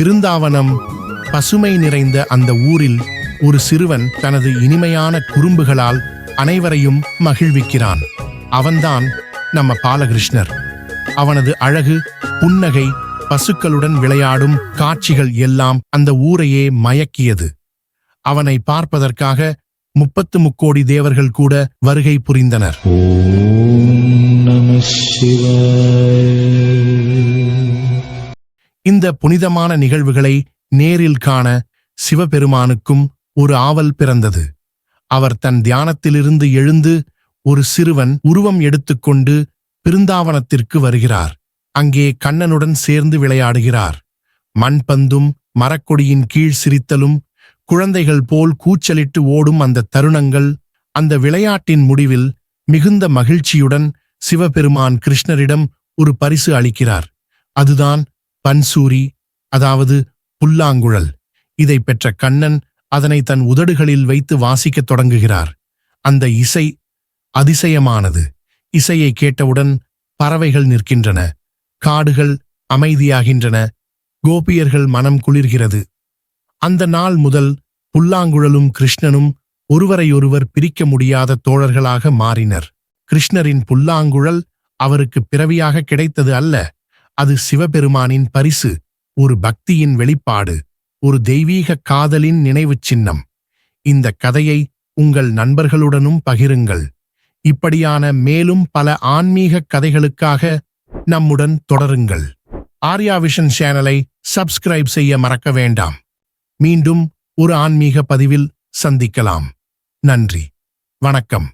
பிருந்தாவனம் பசுமை நிறைந்த அந்த ஊரில் ஒரு சிறுவன் தனது இனிமையான குறும்புகளால் அனைவரையும் மகிழ்விக்கிறான். அவன்தான் நம்ம பாலகிருஷ்ணர். அவனது அழகு புன்னகை பசுக்களுடன் விளையாடும் காட்சிகள் எல்லாம் அந்த ஊரையே மயக்கியது. அவனை பார்ப்பதற்காக முப்பத்து முக்கோடி தேவர்கள் கூட வருகை புரிந்தனர். இந்த புனிதமான நிகழ்வுகளை நேரில் காண சிவபெருமானுக்கும் ஒரு ஆவல் பிறந்தது. அவர் தன் தியானத்திலிருந்து எழுந்து ஒரு சிறுவன் உருவம் எடுத்துக்கொண்டு பிருந்தாவனத்திற்கு வருகிறார். அங்கே கண்ணனுடன் சேர்ந்து விளையாடுகிறார். மண்பந்தும் மரக்கொடியின் கீழ் சிரித்தலும் குழந்தைகள் போல் கூச்சலிட்டு ஓடும் அந்த தருணங்கள் அந்த விளையாட்டின் முடிவில் மிகுந்த மகிழ்ச்சியுடன் சிவபெருமான் கிருஷ்ணரிடம் ஒரு பரிசு அளிக்கிறார். அதுதான் பன்சூரி அதாவது புல்லாங்குழல். இதை பெற்ற கண்ணன் அதனை தன் உதடுகளில் வைத்து வாசிக்கத் தொடங்குகிறார். அந்த இசை அதிசயமானது. இசையை கேட்டவுடன் பறவைகள் நிற்கின்றன. காடுகள் அமைதியாகின்றன. கோபியர்கள் மனம் குளிர்கிறது. அந்த நாள் முதல் புல்லாங்குழலும் கிருஷ்ணனும் ஒருவரையொருவர் பிரிக்க முடியாத தோழர்களாக மாறினர். கிருஷ்ணரின் புல்லாங்குழல் அவருக்கு பிறவியாக கிடைத்தது அல்ல. அது சிவபெருமானின் பரிசு ஒரு பக்தியின் வெளிப்பாடு ஒரு தெய்வீக காதலின் நினைவுச் சின்னம். இந்த கதையை உங்கள் நண்பர்களுடனும் பகிருங்கள். இப்படியான மேலும் பல ஆன்மீக கதைகளுக்காக நம்முடன் தொடருங்கள். ஆர்யா விஷன் சேனலை சப்ஸ்கிரைப் செய்ய மறக்க வேண்டாம். மீண்டும் ஒரு ஆன்மீக பதிவில் சந்திக்கலாம். நன்றி. வணக்கம்.